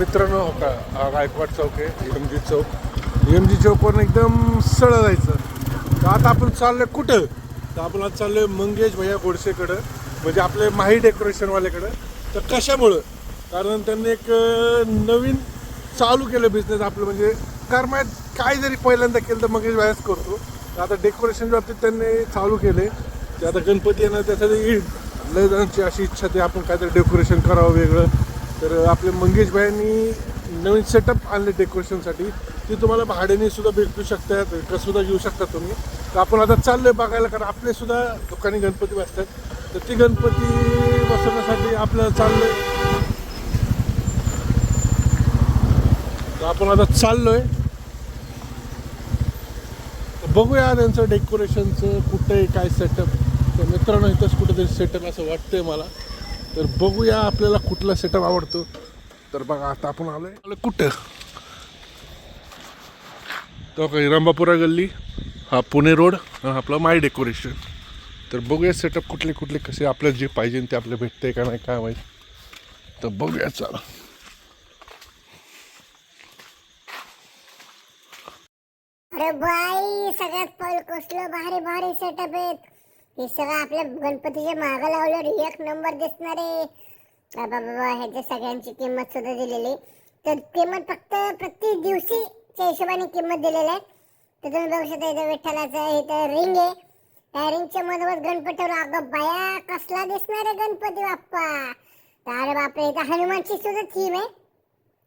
मित्रांनो हो का? गायकवाड चौक आहे एम जी चौक. एम जी चौकवरून एकदम सरळ जायचं. तर आता आपण चाललोय कुठं? तर आपण आज चाललोय मंगेश भैया गोडसेकडं म्हणजे आपले माही डेकोरेशनवाल्याकडं. तर कशामुळं? कारण त्यांनी एक नवीन चालू केलं बिझनेस आपलं म्हणजे करमात काय जरी पहिल्यांदा केलं तर मंगेश भायाच करतो. तर आता डेकोरेशनच्या बाबतीत त्यांनी चालू केले ते आता गणपती येणार त्यासाठी लय जणांची अशी इच्छा ते आपण काहीतरी डेकोरेशन करावं वेगळं. तर आपले मंगेश भाईंनी नवीन सेटअप आणले डेकोरेशनसाठी ते तुम्हाला भाड्याने सुद्धा भेटू शकतात का सुद्धा घेऊ शकता तुम्ही. तर आपण आता चाललोय बघायला कारण आपले सुद्धा दुकानी गणपती बसतात. तर ती गणपती बसवण्यासाठी आपल्याला चाललोय. तर आपण आता चाललोय. बघूया त्यांचं डेकोरेशनचं कुठे काय सेटअप तर मित्रांनो इथंच कुठेतरी सेटअप असं वाटतंय मला. तर बघूया आपल्याला कुठला सेटअप आवडतो. तर बघा आता आपण आलोय. आलो कुठं? तो काही रंबापुरा गल्ली? हा पुणे रोड आणि आपलं माय डेकोरेशन. तर बघूया सेटअप कुठले कुठले कसे आपल्याला जे पाहिजे ते आपल्याला भेटते का नाही काय माहीत. तर बघूया चला. अरे बाई सगळ्यात पहिलं कसलं भारी भारी सेटअप आहेत. हे सगळं आपल्या गणपतीच्या मागं लावलं एक नंबर दिसणार आहे. बाबा बाबा ह्याच्या सगळ्यांची किंमत सुद्धा दिलेली. तर किंमत फक्त प्रति दिवशीच्या हिशोबाने किंमत दिलेली आहे. तर तुम्ही बघू शकता इथं विठ्ठलाचं इथं रिंग आहे. त्या रिंगच्या मधोमध गणपतीवर अगं बाया कसला दिसणार आहे गणपती बाप्पा. तर अरे बापरे इथं हनुमानची सुद्धा थीम आहे.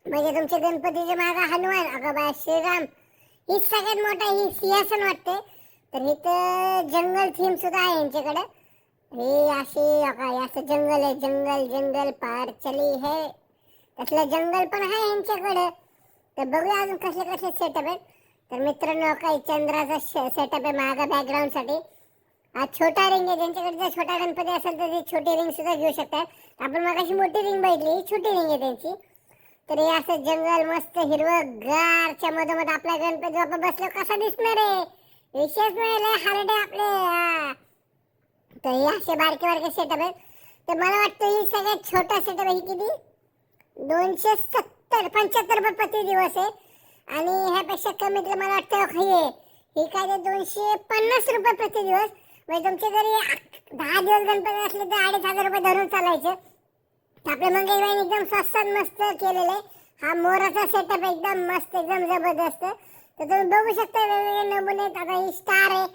म्हणजे तुमच्या गणपतीच्या मागे हनुमान अगं बाया श्रीराम. ही सगळ्यात मोठा ही सिंहासन वाटते तर इथं जंगल थीम सुद्धा आहे यांच्याकडे. हे अशी असं जंगल आहे जंगल जंगल पार चली है. तसलं जंगल पण आहे यांच्याकडे. तर बघूया अजून कसले कसले सेटअप आहेत. तर मित्रांनो काही चंद्राचा सेटअप आहे माझा बॅकग्राऊंडसाठी हा छोटा रिंग आहे ज्यांच्याकडे जर छोटा गणपती असेल तर ते छोटी रिंग सुद्धा घेऊ शकतात. आपण मग अशी मोठी रिंग बघितली ही छोटी रिंग आहे त्यांची. तर हे असं जंगल मस्त हिरवं गारच्या मधोमध आपला गणपती बाप्पा बसलो कसा दिसणार आहे? विशेष नाही लय हारडे आपले. हा. तर हे असे बारके बारके सेटअप आहेत. तर मला वाटतं ही सगळ्यात छोटा सेटअप आहे किती? दोनशे सत्तर पंच्याहत्तर रुपये प्रति दिवस आहे. आणि ह्यापेक्षा कमी तर मला वाटतं हे आहे. ही काय ते दोनशे पन्नास रुपये प्रति दिवस. म्हणजे तुमचे जरी दहा दिवस गणपती असले तर अडीच हजार रुपये धरून चालायचं. आपल्या मंगेशबाईने एकदम स्वस्तात मस्त केलेलं आहे. हा मोराचा सेटअप एकदम मस्त एकदम जबरदस्त. तर तुम्ही बघू शकता वेगवेगळे नमुने आता ही स्टार आहे.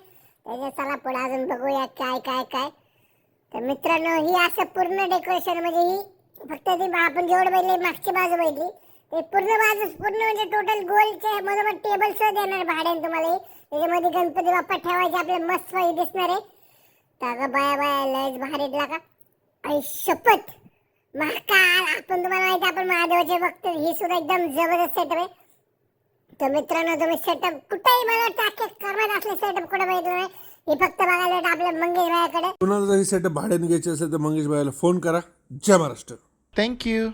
त्याच्या चला पुढे अजून बघूया काय काय काय. तर मित्रांनो ही असं पूर्ण डेकोरेशन म्हणजे ही फक्त ती बा- आपण जेवढं बघितली मागची बाजू बघितली. ते पूर्ण बाजू पूर्ण म्हणजे टोटल गोलचे मधोमध टेबल सुद्धा देणार भाड्याने तुम्हाला त्याच्यामध्ये गणपती बाप्पा ठेवायचे आपले मस्त हे दिसणार आहे. तर अगं बाया बाया लयच भारी दिला का आई शपथ. महाकाल आपण तुम्हाला माहिती आपण महादेवाचे भक्त. ही सुद्धा एकदम जबरदस्त सेटअप आहे. तर मित्रांनो तुम्ही सेटअप कुठेही मला अख्खे करण्यात असले सेटअप कुठे बघितलं नाही. हे फक्त बघायला आपल्या मंगेश भायाकडे कुणाला जरी सेटअप भाड्याने घ्यायचे असेल तर मंगेश भाईला फोन करा. जय महाराष्ट्र. You.